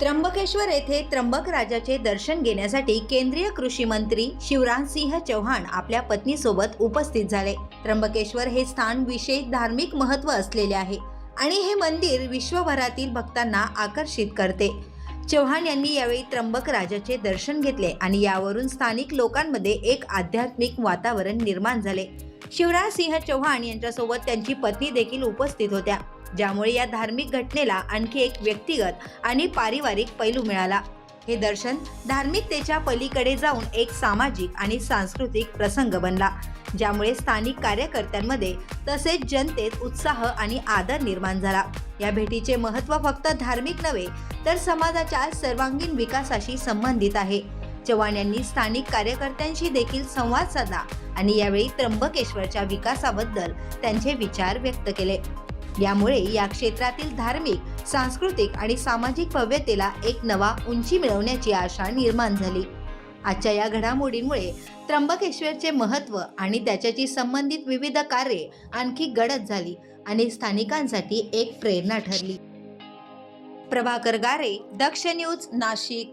त्र्यंबकेश्वर येथे त्र्यंबक राजाचे दर्शन घेण्यासाठी केंद्रीय कृषी मंत्री शिवराज सिंह चौहान आपल्या पत्नीसोबत उपस्थित झाले. त्र्यंबकेश्वर हे स्थान विशेष धार्मिक महत्त्व असलेले आहे आणि हे मंदिर विश्वभरातील भक्तांना आकर्षित करते. चौहान यांनी यावेळी त्र्यंबक राजाचे दर्शन घेतले आणि यावरून स्थानिक लोकांमध्ये एक आध्यात्मिक वातावरण निर्माण झाले. शिवराज सिंह चौहान यांच्यासोबत त्यांची पत्नी देखील उपस्थित होत्या ज्यामुळे या धार्मिक घटनेला आणखी एक व्यक्तिगत आणि पारिवारिक पैलू मिळाला. हे दर्शन धार्मिकतेच्या पलीकडे जाऊन एक सामाजिक आणि सांस्कृतिक प्रसंग बनला ज्यामुळे स्थानिक कार्यकर्त्यांमध्ये तसेच जनतेत उत्साह आणि आदर निर्माण झाला. या भेटीचे महत्त्व फक्त धार्मिक नव्हे तर समाजाच्या सर्वांगीण विकासाशी संबंधित आहे. चव्हाण यांनी स्थानिक कार्यकर्त्यांशी देखील संवाद साधला आणि यावेळी त्र्यंबकेश्वरच्या विकासाबद्दल त्यांचे विचार व्यक्त केले. यामुळे या क्षेत्रातील धार्मिक सांस्कृतिक आणि सामाजिक भव्यतेला एक नवा उंची मिळवण्याची आशा निर्माण झाली. आजच्या या घडामोडींमुळे त्र्यंबकेश्वरचे महत्त्व आणि त्याच्याशी संबंधित विविध कार्ये आणखी गडद झाली आणि स्थानिकांसाठी एक प्रेरणा ठरली. प्रभाकर गारे दक्ष न्यूज नाशिक.